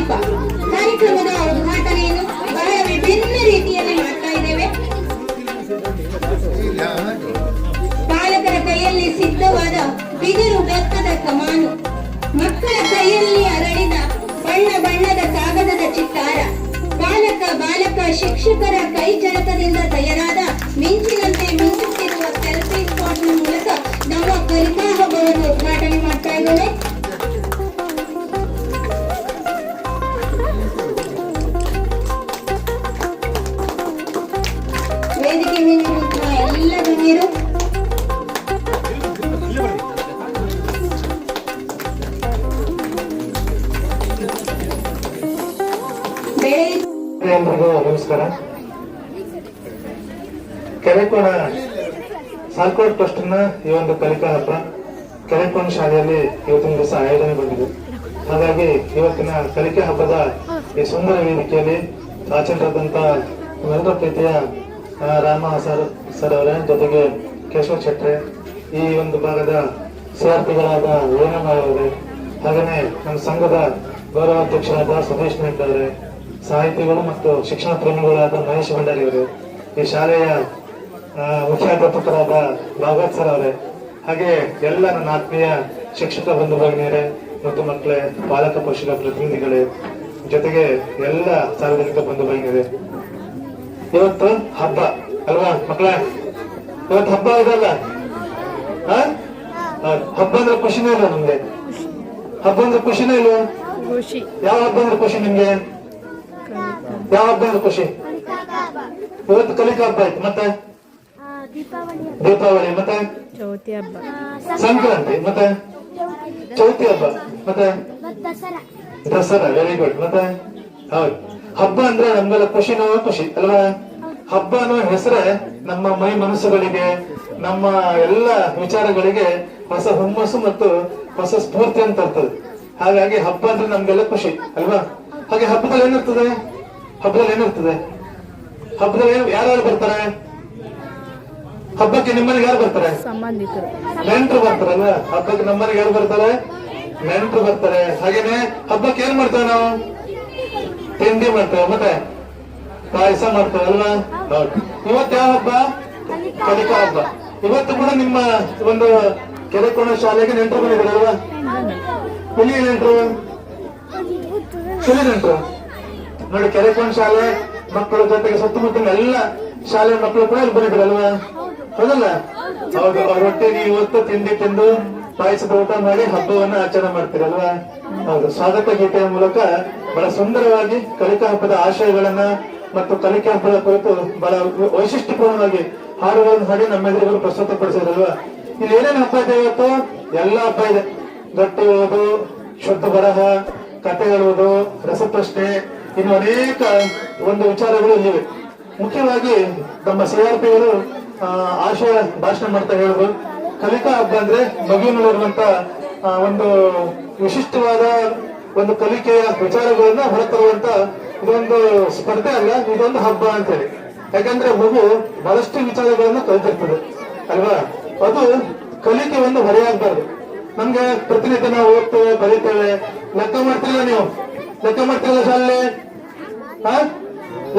ದೀಪ. ಕಾರ್ಯಕ್ರಮದ ಉದ್ಘಾಟನೆಯನ್ನು ಬಹಳ ವಿಭಿನ್ನ ರೀತಿಯಲ್ಲಿ ಮಾಡ್ತಾ ಇದ್ದೇವೆ. ಬಾಲಕರ ಕೈಯಲ್ಲಿ ಸಿದ್ಧವಾದ ಬಿದಿರು ಬೆತ್ತದ ಕಮಾನು, ಮಕ್ಕಳ ಕೈಯಲ್ಲಿ ಅರಳಿದ ಬಣ್ಣ ಬಣ್ಣದ ಕಾಗದದ ಚಿತ್ತಾರ, ಬಾಲಕ ಬಾಲಕ ಶಿಕ್ಷಕರ ಕೈ ಜಳಕದಿಂದ ತಯಾರಾದ ಮಿಂಚಿನಂತೆ ಮಿಂಚುತ್ತಿರುವ ಸೆಲ್ಫಿ ಸ್ಪಾಟ್ ಮೂಲಕ ನಮ್ಮ ಕಲಿಕಾ ಹಬ್ಬವನ್ನು ಉದ್ಘಾಟನೆ ಮಾಡ್ತಾ ಇದ್ದೇವೆ. ಸಾಲ್ಕೋಟ್ ಟ್ರಸ್ಟ್ನ ಈ ಒಂದು ಕಲಿಕಾ ಹಬ್ಬ ಕೆರೆಕೋಣ ಶಾಲೆಯಲ್ಲಿ ಇವತ್ತಿನ ದಿವಸ ಆಯೋಜನೆಗೊಂಡಿದೆ ಹಾಗಾಗಿ ಇವತ್ತಿನ ಕಲಿಕೆ ಹಬ್ಬದ ಈ ಸುಂದರ ವೇದಿಕೆಯಲ್ಲಿ ಆಚರಣರಾದಂತ ನರೇಂದ್ರ ಪ್ರೀತಿಯ ರಾಮ ಸರ್ ಸರ್ ಅವರ, ಜೊತೆಗೆ ಕೇಶವ ಶೆಟ್ರೆ ಈ ಒಂದು ಭಾಗದ ಸಿಆರ್ಪಿಗಳಾದ ವೇಣಮ್ಮ ಅವರೇ ಹಾಗೆಯೇ ನಮ್ಮ ಸಂಘದ ಗೌರವಾಧ್ಯಕ್ಷರಾದ ಸುರೇಶ್ ನಾಯ್ಕ ಅವರೇ, ಸಾಹಿತಿಗಳು ಮತ್ತು ಶಿಕ್ಷಣ ಪ್ರೇಮಿಗಳಾದ ಮಹೇಶ್ ಭಂಡಾರಿ ಅವರು, ಈ ಶಾಲೆಯ ಮುಖ್ಯಾಧ್ಯಾಪಕರಾದ ಭಾಗವತ್ ಸರ್ ಅವರೇ ಹಾಗೆ ಎಲ್ಲ ನನ್ನ ಆತ್ಮೀಯ ಶಿಕ್ಷಕ ಬಂಧು ಭಗಿನಿಯರೇ ಮತ್ತು ಮಕ್ಕಳೇ ಪಾಲಕ ಪೋಷಕ ಪ್ರತಿನಿಧಿಗಳೇ ಜೊತೆಗೆ ಎಲ್ಲ ಸಾರ್ವಜನಿಕ ಬಂಧು ಭಗಿನಿಯರೇ ಇವತ್ತು ಹಬ್ಬ ಅಲ್ವಾ ಮಕ್ಕಳೇ? ಇವತ್ತು ಹಬ್ಬ ಇದಲ್ಲ. ಹಬ್ಬ ಅಂದ್ರೆ ಖುಷಿನೇ ಇಲ್ಲ ನಮ್ಗೆ. ಹಬ್ಬ ಅಂದ್ರೆ ಖುಷಿನೇ ಇಲ್ಲ? ಯಾವ ಹಬ್ಬ ಅಂದ್ರೆ ಖುಷಿ ನಿಮ್ಗೆ? ಯಾವ ಹಬ್ಬ ಅಂದ್ರೆ ಖುಷಿ? ಇವತ್ತು ಕಲಿಕಾ ಹಬ್ಬ ಆಯ್ತು ಮತ್ತೆ? ದೀಪಾವಳಿ ಮತ್ತೆ? ಚೌತಿ ಹಬ್ಬ. ಸಂಕ್ರಾಂತಿ ಮತ್ತೆ? ಚೌತಿ ಹಬ್ಬ ಮತ್ತೆ? ದಸರಾ. ವೆರಿ ಗುಡ್ ಮತ್ತೆ? ಹೌದು. ಹಬ್ಬ ಅಂದ್ರೆ ನಮ್ಗೆಲ್ಲ ಖುಷಿನೋ ಖುಷಿ ಅಲ್ವಾ? ಹಬ್ಬ ಅನ್ನೋ ಹೆಸರೇ ನಮ್ಮ ಮೈ ಮನಸ್ಸುಗಳಿಗೆ ನಮ್ಮ ಎಲ್ಲ ವಿಚಾರಗಳಿಗೆ ಹೊಸ ಹುಮ್ಮಸ್ಸು ಮತ್ತು ಹೊಸ ಸ್ಫೂರ್ತಿ ಅಂತ ತರ್ತದೆ ಹಾಗಾಗಿ ಹಬ್ಬ ಅಂದ್ರೆ ನಮ್ಗೆಲ್ಲ ಖುಷಿ ಅಲ್ವಾ? ಹಾಗೆ ಹಬ್ಬದಲ್ಲಿ ಏನಿರ್ತದೆ? ಹಬ್ಬದಲ್ಲಿ ಏನಿರ್ತದೆ? ಹಬ್ಬದಲ್ಲಿ ಯಾರು ಬರ್ತಾರೆ? ಹಬ್ಬಕ್ಕೆ ನಿಮ್ಮನೆಗೆ ಯಾರು ಬರ್ತಾರೆ? ಸಂಬಂಧಿಕರು. ನೆಂಟರು ಬರ್ತಾರಲ್ಲ ಹಬ್ಬಕ್ಕೆ ನಮ್ಮನೆಗೆ ಯಾರು ಬರ್ತಾರೆ? ನೆಂಟರು ಬರ್ತಾರೆ. ಹಾಗೇನೆ ಹಬ್ಬಕ್ಕೆ ಏನ್ ಮಾಡ್ತೇವೆ ನಾವು? ತಿಂಡಿ ಮಾಡ್ತೇವೆ ಮತ್ತೆ ಪಾಯಸ ಮಾಡ್ತೇವೆ ಅಲ್ವಾ ಇವತ್ತು ಯಾವ ಹಬ್ಬ? ಕಲಿಕಾ ಹಬ್ಬ. ಇವತ್ತು ಕೂಡ ನಿಮ್ಮ ಒಂದು ಕೆರೆಕೋಣ ಶಾಲೆಗೆ ನೆಂಟರು ಬಂದಿದ್ದಾರಲ್ವಾ? ಹುಲಿ ನೆಂಟರು? ಹುಲಿ ನೆಂಟರು. ನೋಡಿ ಕೆರೆಕೊಂಡ ಶಾಲೆ ಮಕ್ಕಳ ಜೊತೆಗೆ ಸುತ್ತಮುತ್ತಲಿನ ಎಲ್ಲ ಶಾಲೆ ಮಕ್ಕಳು ಕೂಡ ಇಲ್ಲಿ ಬಂದಿದ್ರಲ್ವಾ ಹೌದಲ್ಲ? ಹೌದು ರೊಟ್ಟಿ ಇವತ್ತು ತಿಂಡಿ ತಿಂದು ಪಾಯಸದ ಊಟ ಮಾಡಿ ಹಬ್ಬವನ್ನ ಆಚರಣೆ ಮಾಡ್ತೀರಲ್ವಾ ಹೌದು ಸ್ವಾಗತ ಗೀತೆಯ ಮೂಲಕ ಬಹಳ ಸುಂದರವಾಗಿ ಕಲಿಕಾ ಹಬ್ಬದ ಆಶಯಗಳನ್ನ ಮತ್ತು ಕಲಿಕಾ ಹಬ್ಬದ ಕುರಿತು ಬಹಳ ವೈಶಿಷ್ಟ್ಯಪೂರ್ಣವಾಗಿ ಹಾಡುಗಳನ್ನು ಹಾಡಿ ನಮ್ಮೆದುರುಗಳು ಪ್ರಸ್ತುತಪಡಿಸಿದ್ರಲ್ವಾ ಇಲ್ಲಿ ಏನೇನು ಹಬ್ಬ ಇದೆ ಇವತ್ತು? ಎಲ್ಲ ಹಬ್ಬ ಇದೆ. ಗಟ್ಟಿ ಓದು ಶುದ್ಧ ಬರಹ ಕತೆ ಹೇಳುವುದು, ರಸಪ್ರಶ್ನೆ, ಇನ್ನು ಅನೇಕ ಒಂದು ವಿಚಾರಗಳು ಇಲ್ಲಿವೆ. ಮುಖ್ಯವಾಗಿ ನಮ್ಮ ಸಿಆರ್ಪಿಗಳು ಆರ್ ಪಿಗಳು ಆಶಯ ಭಾಷಣ ಮಾಡ್ತಾ ಹೇಳಿದ್ರು ಕಲಿಕಾ ಹಬ್ಬ ಅಂದ್ರೆ ಮಗುವಿನಲ್ಲಿರುವಂತ ಒಂದು ವಿಶಿಷ್ಟವಾದ ಒಂದು ಕಲಿಕೆಯ ವಿಚಾರಗಳನ್ನ ಹೊರತರುವಂತ ಇದೊಂದು ಸ್ಪರ್ಧೆ ಅಲ್ಲ, ಇದೊಂದು ಹಬ್ಬ ಅಂತ ಹೇಳಿ ಯಾಕಂದ್ರೆ ಮಗು ಬಹಳಷ್ಟು ವಿಚಾರಗಳನ್ನು ಕಲಿತಿರ್ತದೆ, ಅಲ್ವಾ? ಅದು ಕಲಿಕೆ ಒಂದು ಹೊರೆಯಾಗಬಾರ್ದು ನಮ್ಗೆ ಪ್ರತಿನಿತ್ಯ ನಾವು ಓದ್ತೇವೆ ಕಲಿತೇವೆ ಲೆಕ್ಕ ಮಾಡ್ತಿಲ್ಲ ನೀವು? ಲೆಕ್ಕ ಮಾಡ್ತಿಲ್ಲ ಶಾಲೆ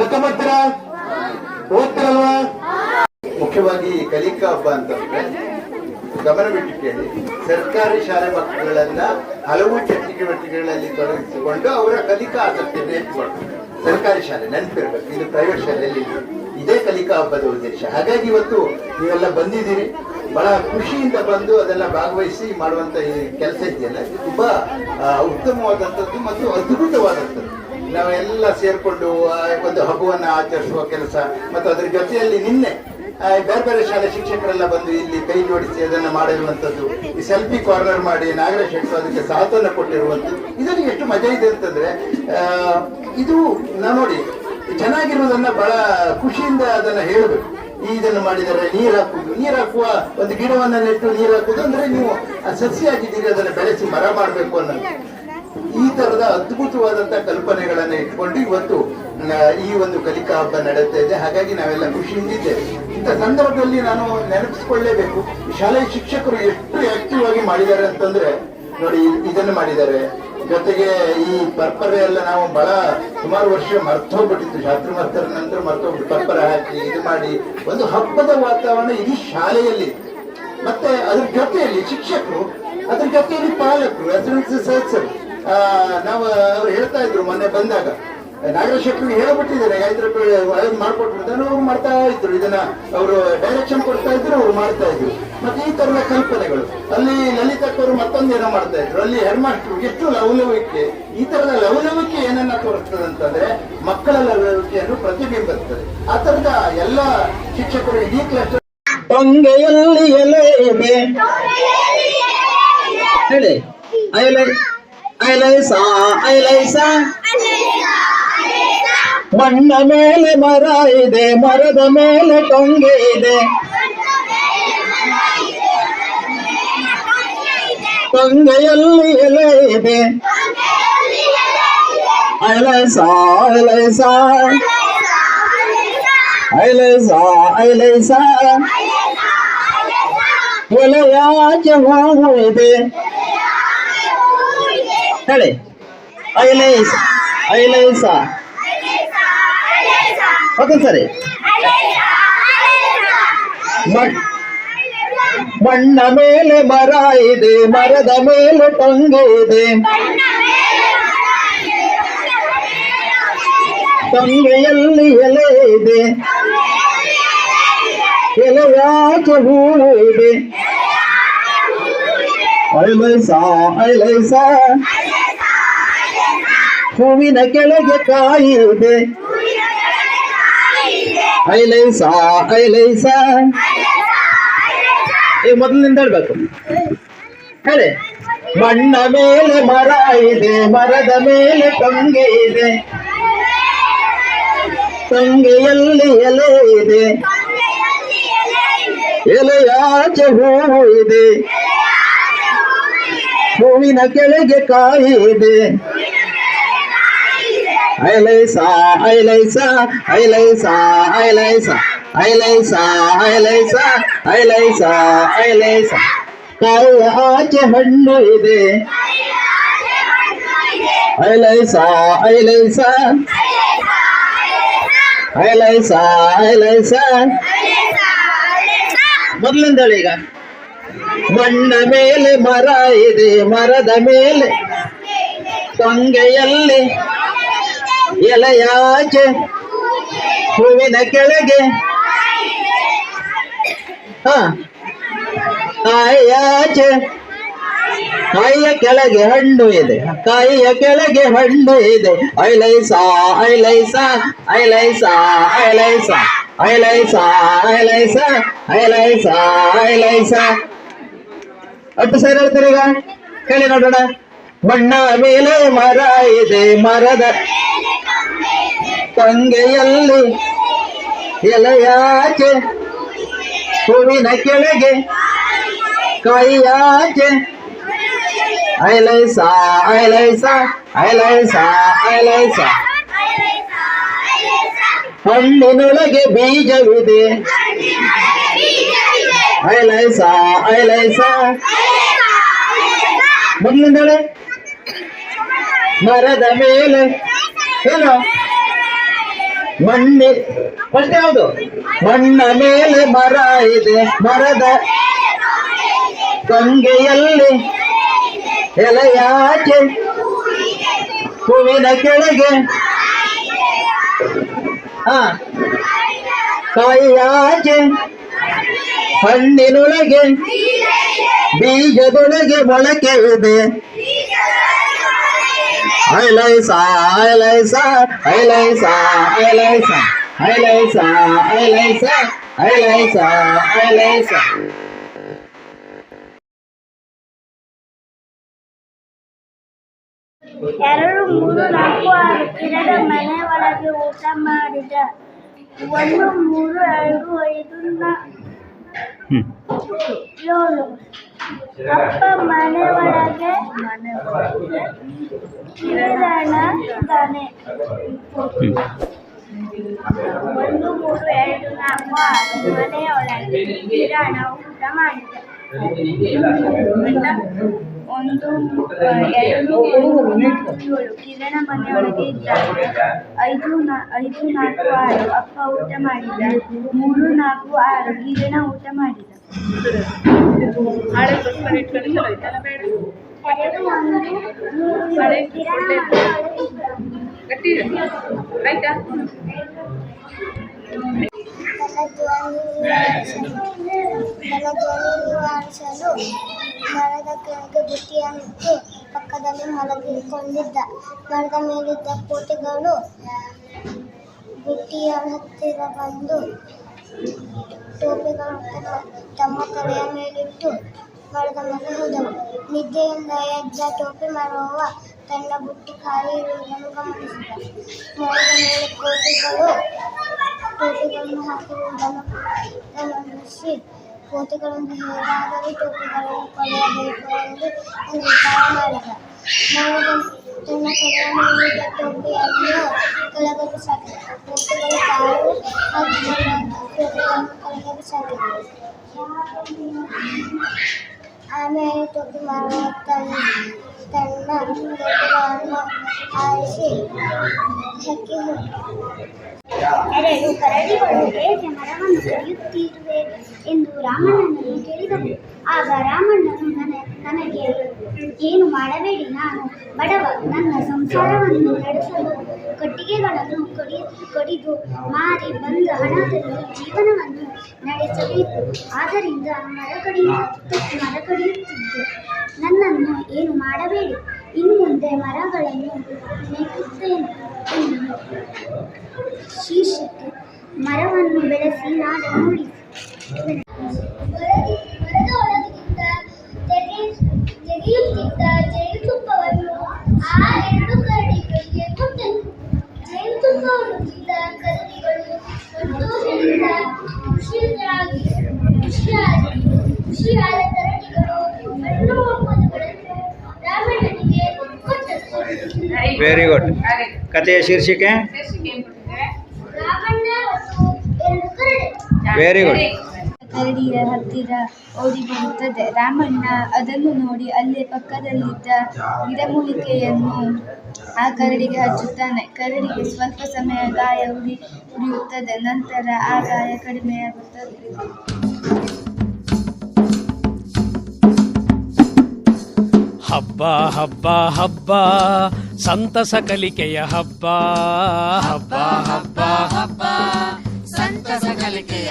ಲೆಕ್ಕ ಮಾಡ್ತೀರಾ? ಮುಖ್ಯವಾಗಿ ಈ ಕಲಿಕಾ ಹಬ್ಬ ಅಂತಂದ್ರೆ ಗಮನವಿಟ್ಟು ಕೇಳಿ. ಸರ್ಕಾರಿ ಶಾಲೆ ಮಕ್ಕಳನ್ನ ಹಲವು ಚಟುವಟಿಕೆಗಳಲ್ಲಿ ತೊಡಗಿಸಿಕೊಂಡು ಅವರ ಕಲಿಕಾ ಆಸಕ್ತಿಯನ್ನು ಹೆಚ್ಚಿಕೊಂಡು ಸರ್ಕಾರಿ ಶಾಲೆ ನೆನಪಿರ್ಬೇಕು, ಇದು ಪ್ರೈವೇಟ್ ಶಾಲೆಯಲ್ಲಿ. ಇದೇ ಕಲಿಕಾ ಹಬ್ಬದ ಉದ್ದೇಶ. ಹಾಗಾಗಿ ಇವತ್ತು ನೀವೆಲ್ಲ ಬಂದಿದ್ದೀರಿ. ಬಹಳ ಖುಷಿಯಿಂದ ಬಂದು ಅದೆಲ್ಲ ಭಾಗವಹಿಸಿ ಮಾಡುವಂತ ಈ ಕೆಲಸ ಇದೆಯಲ್ಲ. ಇದು ತುಂಬಾ ಉತ್ತಮವಾದಂಥದ್ದು ಮತ್ತು ಅದ್ಭುತವಾದಂಥದ್ದು. ನಾವೆಲ್ಲ ಸೇರ್ಕೊಂಡು ಒಂದು ಹಬ್ಬವನ್ನು ಆಚರಿಸುವ ಕೆಲಸ ಮತ್ತು ಅದರ ಜೊತೆಯಲ್ಲಿ ನಿನ್ನೆ ಬೇರೆ ಬೇರೆ ಶಾಲೆ ಶಿಕ್ಷಕರೆಲ್ಲ ಬಂದು ಇಲ್ಲಿ ಕೈ ಜೋಡಿಸಿ ಅದನ್ನ ಮಾಡಿರುವಂತದ್ದು ಈ ಸೆಲ್ಫಿ ಕಾರ್ನರ್ ಮಾಡಿ ನಾಗರ ಹೆಟ್ಟು ಅದಕ್ಕೆ ಸಾಥನ್ನ ಕೊಟ್ಟಿರುವಂತದ್ದು ಇದರಲ್ಲಿ ಎಷ್ಟು ಮಜಾ ಇದೆ ಅಂತಂದ್ರೆ ಇದು ನಾ ನೋಡಿ, ಚೆನ್ನಾಗಿರುವುದನ್ನ ಬಹಳ ಖುಷಿಯಿಂದ ಅದನ್ನ ಹೇಳಬೇಕು. ಇದನ್ನು ಮಾಡಿದರೆ ನೀರು ಹಾಕುವುದು. ನೀರು ಹಾಕುವ ಒಂದು ಗಿಡವನ್ನ ನೆಟ್ಟು ನೀರು ಹಾಕುವುದು ಅಂದ್ರೆ ನೀವು ಆ ಸಸಿ ಆಗಿದ್ದೀರಿ ಅದನ್ನ ಬೆಳೆಸಿ ಮರ ಮಾಡಬೇಕು ಅನ್ನೋದು. ಈ ತರದ ಅದ್ಭುತವಾದಂತಹ ಕಲ್ಪನೆಗಳನ್ನ ಇಟ್ಕೊಂಡು ಇವತ್ತು ಈ ಒಂದು ಕಲಿಕಾ ಹಬ್ಬ ನಡೆಯುತ್ತಾ ಇದೆ. ಹಾಗಾಗಿ ನಾವೆಲ್ಲ ಖುಷಿಯಿಂದಿದ್ದೇವೆ ಇಂಥ ಸಂದರ್ಭದಲ್ಲಿ ನಾನು ನೆನಪಿಸ್ಕೊಳ್ಳೇಬೇಕು. ಶಾಲೆಯ ಶಿಕ್ಷಕರು ಎಷ್ಟು ಆಕ್ಟಿವ್ ಆಗಿ ಮಾಡಿದ್ದಾರೆ ಅಂತಂದ್ರೆ, ನೋಡಿ, ಇದನ್ನು ಮಾಡಿದ್ದಾರೆ. ಜೊತೆಗೆ ಈ ಪರ್ಪರೆ ಎಲ್ಲ ನಾವು ಬಹಳ ಸುಮಾರು ವರ್ಷ ಮರ್ತೋಗ್ಬಿಟ್ಟಿತ್ತು ಶಾಸ್ತ್ರ ಮರ್ತರ ನಂತರ ಮರ್ತೋಗ್ಬಿಟ್ಟು ಪರ್ಪರ ಹಾಕಿ ಇದು ಮಾಡಿ ಒಂದು ಹಬ್ಬದ ವಾತಾವರಣ ಇಡೀ ಶಾಲೆಯಲ್ಲಿ. ಮತ್ತೆ ಅದ್ರ ಜೊತೆಯಲ್ಲಿ ಶಿಕ್ಷಕರು, ಅದ್ರ ಜೊತೆಯಲ್ಲಿ ಪಾಲಕರು, ಅದ್ರ ಸದಸ್ಯರು. ನಾವು ಅವ್ರು ಹೇಳ್ತಾ ಇದ್ರು ಮೊನ್ನೆ ಬಂದಾಗ ನಾಗರಾಜ್ ಶೆಟ್ಟಿ ಹೇಳ್ಬಿಟ್ಟಿದ್ದಾರೆ ಐದು ರೂಪಾಯಿ ಮಾಡ್ಕೊಟ್ಬಿಡ್ತಾನೆ ಅವ್ರು ಮಾಡ್ತಾ ಇದ್ರು ಇದನ್ನ ಅವರು ಡೈರೆಕ್ಷನ್ ಕೊಡ್ತಾ ಇದ್ರು ಅವ್ರು ಮಾಡ್ತಾ ಇದ್ರು. ಮತ್ತೆ ಈ ತರದ ಕಲ್ಪನೆಗಳು. ಅಲ್ಲಿ ಲಲಿತಕ್ಕವರು ಮತ್ತೊಂದು ಏನೋ ಮಾಡ್ತಾ ಇದ್ರು. ಅಲ್ಲಿ ಹೆಡ್ ಮಾಸ್ಟರ್ ಎಷ್ಟು ಲವಲವಿಕೆ ಈ ತರದ ಲವಲವಿಕೆ ಏನನ್ನ ತೋರಿಸ್ತದೆ ಅಂತಂದ್ರೆ ಮಕ್ಕಳ ಲವಲವಿಕೆಯನ್ನು ಪ್ರತಿಬಿಂಬಿಸ್ತದೆ. ಆ ತರದ ಎಲ್ಲ ಶಿಕ್ಷಕರು ಇಡೀ ಕ್ಲಾಸ್ ಟೊಂಗೆಯಲ್ಲಿ ಎಲೆ ಹೇಳಿ. ಐಲೈ ಐಲೈಸಾ ಐಲೈಸ ಮಣ್ಣ ಮೇಲೆ ಮರ ಇದೆ ಮರದ ಮೇಲೆ ಟೊಂಗೆ ಇದೆ ಟೊಂಗೆಯಲ್ಲಿ ಎಲೆ ಇದೆ ಐಲೈಸ ಐಲೈಸ ಐಲೈಸ ಐಲೈಸ ಎಲೆಯಾಚೆ ಹೂವು ಇದೆ ಹೇಳಿ ಐಲೈಸ ಐಲೈಸ ಓಕೆ ಸರಿ ಮಣ್- ಮಣ್ಣ ಮೇಲೆ ಮರ ಇದೆ ಮರದ ಮೇಲೆ ಟೊಂಗೆ ಇದೆ ಟೊಂಗೆಯಲ್ಲಿ ಎಲೆ ಇದೆ ಎಲೆಯಾಚೆ ಹೂವು ಇದೆ ಐಲೈಸ ಐಲೈಸ ಹೂವಿನ ಕೆಳಗೆ ಕಾಯಿ ಇದೆ ಐಲೈಸ ಐಲೈಸ. ಈ ಮೊದಲಿನಿಂದ ಹೇಳ್ಬೇಕು. ಹೇಳಿ. ಮಣ್ಣ ಮೇಲೆ ಮರ ಇದೆ, ಮರದ ಮೇಲೆ ತಂಗೆ ಇದೆ. ತಂಗೆಯಲ್ಲಿ ಎಲೆ ಇದೆ. ಎಲೆಯಾಚೆ ಹೂವು ಇದೆ. ಹೂವಿನ ಕೆಳಗೆ ಕಾಯಿ ಇದೆ. ಐಲೈಸ ಐಲೈಸ ಐಲೈಸ ಐಲೈಸ ಐಲೈಸ ಐಲೈಸ ಐಲೈಸ ಐಲೈಸ ಕಾಯಿಯ ಆಚೆ ಹಣ್ಣು ಇದೆ ಐಲೈಸ ಐಲೈಸ ಐಲೈಸ ಐಲೈಸ ಮೊದಲಿಂದ ಹೇಳಿ ಈಗ ಮಣ್ಣ ಮೇಲೆ ಮರ ಇದೆ ಮರದ ಮೇಲೆ ಟೊಂಗೆಯಲ್ಲಿ ಎಲೆಯಾಚೆ ಹೂವಿನ ಕೆಳಗೆ. ಹ. ಕಾಯಿಯಾಚೆ. ಕಾಯಿಯ ಕೆಳಗೆ ಹಣ್ಣು ಇದೆ. ಕಾಯಿಯ ಕೆಳಗೆ ಹಣ್ಣು ಇದೆ. ಐಲೈಸ ಐಲೈಸ ಐಲೈಸ ಐಲೈಸ ಐಲೈಸ ಐಲೈಸ ಐಲೈಸ ಐಲೈಸ. ಒಟ್ಟು ಸೇರಿ ಹೇಳ್ತೀರಿ ಈಗ? ಕೇಳಿ ನೋಡೋಣ. ಮಣ್ಣ ಮೇಲೆ ಮರ ಇದೆ, ಮರದ ತಂಗೆಯಲ್ಲಿ ಎಲೆಯಾಚೆ. ಹೂವಿನ ಕೆಳಗೆ ಕೈಯಾಚೆ. ಐಲೈಸ ಐಲೈಸ ಐಲೈಸ ಐಲೈಸ. ಹಣ್ಣಿನೊಳಗೆ ಬೀಜವಿದೆ. ಐಲೈಸ ಐಲೈಸ. ಹೇಳಿ ಮರದ ಮೇಲೆ. ಏನು? ಮಣ್ಣಿ. ಫಸ್ಟ್ ಯಾವುದು? ಮಣ್ಣ ಮೇಲೆ ಮರ ಇದೆ. ಮರದ ಕಂಗೆಯಲ್ಲಿ ಎಲೆಯಾಚೆ ಹೂವಿನ ಕೆಳಗೆ. ಹಾ. ಕಾಯಿಯಾಚೆ ಹಣ್ಣಿನೊಳಗೆ, ಬೀಜದೊಳಗೆ ಮೊಳಕೆ ಇದೆ. ಐಲೈಸ ಐಲೈಸ ಐಲೈಸ ಐಲೈಸ ಐಲೈಸ ಐಲೈಸ ಐಲೈಸ ಐಲೈಸ ಎರಡು ಮೂರು ನಾಲ್ಕು ಆರು ಕಿರಣ್ ಮನೆ ಒಳಗೆ ಊಟ ಮಾಡಿದ. ಒಂದು ಮೂರು ಎರಡು ಐದು ನಾ- ಏಳು ಅಪ್ಪ ಮನೆ ಒಳಗೆ ಕಿರಣ ಇದ್ದಾನೆ ಒಂದು ಮೂರು ಎರಡು ನಾಲ್ಕು ಆರು ಮನೆಯೊಳಗೆ ಕಿರಣ ಊಟ ಮಾಡಿದ ಒಂದು ಎರಡು ಏಳು ಕಿರಣ ಮನೆಯೊಳಗೆ ಇದ್ದಾರೆ. ಐದು ನಾ ಐದು ನಾಲ್ಕು ಆರು ಅಪ್ಪ ಊಟ ಮಾಡಿದ ಮೂರು ನಾಲ್ಕು ಆರು ಕಿರಣ ಊಟ ಮಾಡಿದ ಎರಡು ಒಂದು ಕಿರಣ. ಆಯ್ತಾ? ತನ್ನ ಆಡಿಸಲು ಮರದ ಕೆಳಗೆ ಬುಟ್ಟಿಯನ್ನಿಟ್ಟು ಪಕ್ಕದಲ್ಲಿ ಮಲಗಿಕೊಂಡಿದ್ದ. ಮರದ ಮೇಲಿದ್ದ ಕೋಟೆಗಳು ಬುಟ್ಟಿಯ ಹತ್ತಿರ ಬಂದು ಟೋಪಿಗಳನ್ನು ತಮ್ಮ ತಲೆಯ ಮೇಲಿಟ್ಟು ಮರದ ಮೇಲೆ ಹೋದವು. ನಿದ್ದೆಯಿಂದ ಎದ್ದ ಟೋಪಿ ಮಾರುವವ ತನ್ನ ಬುಟ್ಟಿ ಖಾಲಿ ಇರುವುದನ್ನು ಗಮನಿಸಿದ. ಮರದ ಮೇಲೆ ಕೋಟೆಗಳು ಟೋಪಿಗಳನ್ನು ಹಾಕಿರುವುದನ್ನು ಗಮನಿಸಿ ಕೋಟೆಗಳನ್ನು ಹೇಗಾದರೂ ಟೋಪಿಗಳನ್ನು ಪಡೆಯಬೇಕು ಎಂದು ನಿರ್ಧಾರ ಮಾಡಿದ ಮರದ ತನ್ನ ತಲೆಯ ಮೇಲಿದ್ದ ಟೋಪಿಯನ್ನು ಕೆಳಗೆ ಬಿಸಾಕಿದ ಕೋಟೆಗಳು ಕಾಲು ಹಾಕಿದ ಟೋಪಿಗಳನ್ನು ಕೆಳಗೆ ಬಿಸಾಕಿದ ಆಮೇಲೆ ಟೋಪಿ ಮಾಡುವ ತನ್ನ ತನ್ನ ಟೋಪಿಗಳನ್ನು ಆರಿಸಿ ಹೆಕ್ಕಿ ಹೋದ ಎರಡು ಕರಡಿಗಳು ಏಕೆ ಮರವನ್ನು ಕಡಿಯುತ್ತಿರುವೆ ಎಂದು ರಾಮಣ್ಣನನ್ನು ಕೇಳಿದನು. ಆಗ ರಾಮಣ್ಣನು ನನ ನನಗೆ ಏನು ಮಾಡಬೇಡಿ ನಾನು, ಬಡವ, ನನ್ನ ಸಂಸಾರವನ್ನು ನಡೆಸಲು ಕಟ್ಟಿಗೆಗಳನ್ನು ಕಡಿ, ಕಡಿದು ಮಾರಿ ಬಂದ ಹಣದಲ್ಲಿ ಜೀವನವನ್ನು ನಡೆಸಬೇಕು. ಆದ್ದರಿಂದ ಮರ ಕಡಿಯುತ್ತ ಮರ ಕಡಿಯುತ್ತಿದ್ದೆ ನನ್ನನ್ನು ಏನು ಮಾಡಬೇಡಿ? ಇನ್ನು ಮುಂದೆ ಮರಗಳನ್ನು ನೆಟ್ಟುತ್ತೇನೆ ಎಂದನು. ಶೀರ್ಷಿಕೆ, ಮರವನ್ನು ಬೆಳೆಸಿ ನಾನು ಒಳಗಿದ್ದ ತೆಗೆಯುತ್ತಿದ್ದ ಜೇನುತುಪ್ಪವನ್ನು ಆ ಎರಡು ಕರಡಿಗಳಿಗೆ ಕೊಟ್ಟನು ಜೇನುತುಪ್ಪವನ್ನು ತಿಂದ ಕರಡಿಗಳು ಸಂತೋಷದಿಂದ ಖುಷಿಯಾಗಿ ಖುಷಿಯಾಗಿ ಖುಷಿಯಾದ ಕರಡಿಗಳು ಹಣ್ಣು ಹಂಪಲುಗಳನ್ನು ರಾಮಣ್ಣನಿಗೆ ಕೊಟ್ಟರು ವೆರಿ ಗುಡ್ ಕಥೆಯ ಶೀರ್ಷಿಕೆ? ಶೀರ್ಷಿಕೆ ರಾಮಣ್ಣ ಮತ್ತು ಎರಡು ಕರಡಿ ವೆರಿ ಗುಡ್ ಕರಡಿಯ ಹತ್ತಿರ ಓಡಿ ಬರುತ್ತದೆ ರಾಮಣ್ಣ ಅದನ್ನು ನೋಡಿ ಅಲ್ಲೇ ಪಕ್ಕದಲ್ಲಿದ್ದ ಗಿಡಮೂಲಿಕೆಯನ್ನು ಆ ಕರಡಿಗೆ ಹಚ್ಚುತ್ತಾನೆ. ಕರಡಿಗೆ ಸ್ವಲ್ಪ ಸಮಯ ಗಾಯ ಉರಿ ಉರಿಯುತ್ತದೆ. ನಂತರ ಆ ಗಾಯ ಕಡಿಮೆಯಾಗುತ್ತದೆ. ಹಬ್ಬ ಹಬ್ಬ ಹಬ್ಬ, ಸಂತಸ ಕಲಿಕೆಯ ಹಬ್ಬ. ಹಬ್ಬ ಹಬ್ಬ ಹಬ್ಬ, ಸಂತಸ ಕಲಿಕೆಯ